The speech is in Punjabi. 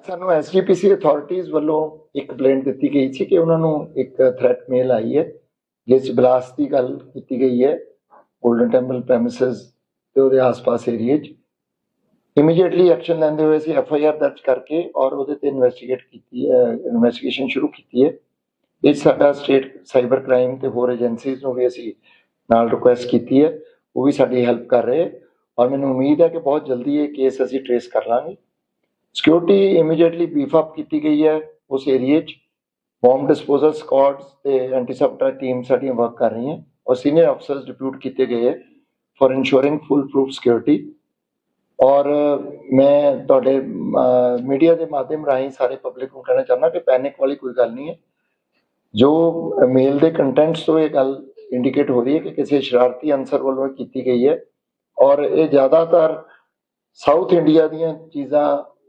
ਅੱਜ ਸਾਨੂੰ ਐਸਜੀਪੀਸੀ ਅਥਾਰਟੀਜ਼ ਵੱਲੋਂ ਇੱਕ ਕੰਪਲੇਂਟ ਦਿੱਤੀ ਗਈ ਸੀ ਕਿ ਉਹਨਾਂ ਨੂੰ ਇੱਕ ਥ੍ਰੈਟ ਮੇਲ ਆਈ ਹੈ, ਜਿਸ 'ਚ ਬਲਾਸਟ ਦੀ ਗੱਲ ਕੀਤੀ ਗਈ ਹੈ ਗੋਲਡਨ ਟੈਂਪਲ ਪ੍ਰੈਮਿਸਸ ਤੇ ਉਹਦੇ ਆਸ-ਪਾਸ ਏਰੀਏ 'ਚ। ਇਮੀਡੀਏਟਲੀ ਐਕਸ਼ਨ ਲੈਂਦੇ ਹੋਏ ਅਸੀਂ ਐਫ ਆਈ ਆਰ ਦਰਜ ਕਰਕੇ ਔਰ ਉਹਦੇ ਤੇ ਇਨਵੈਸਟੀਗੇਟ ਕੀਤੀ ਹੈ ਇਨਵੈਸਟੀਗੇਸ਼ਨ ਸ਼ੁਰੂ ਕੀਤੀ ਹੈ। ਇਹ 'ਚ ਸਾਡਾ ਸਟੇਟ ਸਾਈਬਰ ਕ੍ਰਾਈਮ ਤੇ ਹੋਰ ਏਜੰਸੀਜ਼ ਨੂੰ ਵੀ ਅਸੀਂ ਨਾਲ ਰਿਕੁਐਸਟ ਕੀਤੀ ਹੈ, ਉਹ ਵੀ ਸਾਡੀ ਹੈਲਪ ਕਰ ਰਹੇ ਔਰ ਮੈਨੂੰ ਉਮੀਦ ਹੈ ਕਿ ਬਹੁਤ ਜਲਦੀ ਇਹ ਕੇਸ ਅਸੀਂ ਟ੍ਰੇਸ ਕਰ ਲਾਂਗੇ। ਸਿਕਿਉਰਿਟੀ ਇਮੀਡੀਏਟਲੀ ਬੀਫ ਅਪ ਕੀਤੀ ਗਈ ਹੈ ਉਸ ਏਰੀਏ 'ਚ। ਬੰਬ ਡਿਸਪੋਜ਼ਲ ਸਕਾਡਸ ਤੇ ਐਂਟੀ ਸਬਟਰ ਟੀਮ ਸਾਡੀਆਂ ਵਰਕ ਕਰ ਰਹੀਆਂ। ਔਰ ਸੀਨੀਅਰ ਅਫਸਰਸ ਡਿਪਿਊਟ ਕੀਤੇ ਗਏ ਹੈ for ensuring full proof security ਔਰ ਮੈਂ ਤੁਹਾਡੇ ਮੀਡੀਆ ਦੇ ਮਾਧਿਅਮ ਰਾਹੀਂ ਸਾਰੇ ਪਬਲਿਕ ਨੂੰ ਕਹਿਣਾ ਚਾਹੁੰਦਾ ਕਿ ਪੈਨਿਕ ਵਾਲੀ ਕੋਈ ਗੱਲ ਨਹੀਂ ਹੈ। ਜੋ ਮੇਲ ਦੇ ਕੰਟੈਂਟਸ ਤੋਂ ਇਹ ਗੱਲ ਇੰਡੀਕੇਟ ਹੋ ਰਹੀ ਹੈ ਕਿ ਕਿਸੇ ਸ਼ਰਾਰਤੀ ਅਨਸਰ ਵੱਲੋਂ ਇਹ ਕੀਤੀ ਗਈ ਹੈ। ਔਰ ਇਹ ਜ਼ਿਆਦਾਤਰ ਸਾਊਥ ਇੰਡੀਆ ਦੀਆਂ ਚੀਜ਼ਾਂ